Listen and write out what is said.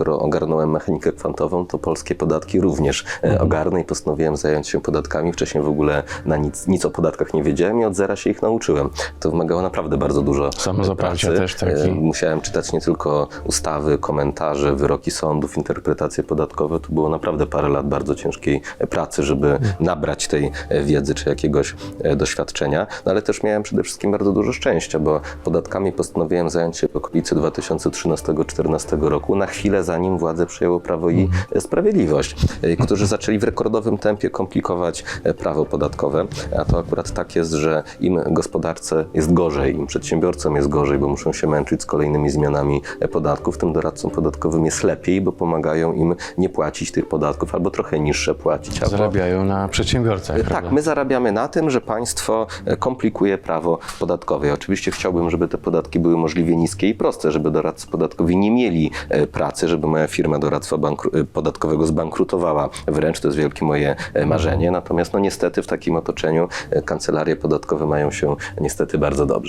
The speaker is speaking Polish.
skoro ogarnąłem mechanikę kwantową, to polskie podatki również e, ogarnę i postanowiłem zająć się podatkami. Wcześniej w ogóle na nic, nic o podatkach nie wiedziałem i od zera się ich nauczyłem. To wymagało naprawdę bardzo dużo Samozaparcia pracy. też taki. E, Musiałem czytać nie tylko ustawy, komentarze, wyroki sądów, interpretacje podatkowe. To było naprawdę parę lat bardzo ciężkiej pracy, żeby nabrać tej e, wiedzy czy jakiegoś e, doświadczenia. No ale też miałem przede wszystkim bardzo dużo szczęścia, bo podatkami postanowiłem zająć się w okolicy 2013-2014 roku, na chwilę zanim władze przejęło Prawo i Sprawiedliwość, e, którzy zaczęli w rekordowym tempie komplikować e, prawo podatkowe. A to akurat tak jest, że im gospodarce jest gorzej, im przedsiębiorcom jest gorzej, bo muszą się męczyć z kolejnymi zmianami e, podatków, tym doradcom podatkowym jest lepiej, bo pomagają im nie płacić tych podatków albo trochę niższe płacić. Albo Zarabiają na przedsiębiorcach, tak, prawda? my zarabiamy na tym, że państwo komplikuje prawo podatkowe. Ja oczywiście chciałbym, żeby te podatki były możliwie niskie i proste, żeby doradcy podatkowi nie mieli pracy, żeby moja firma doradztwa e, podatkowego zbankrutowała. Wręcz to jest wielkie moje e, marzenie. Natomiast no niestety w takim otoczeniu e, kancelarie podatkowe mają się niestety bardzo dobrze.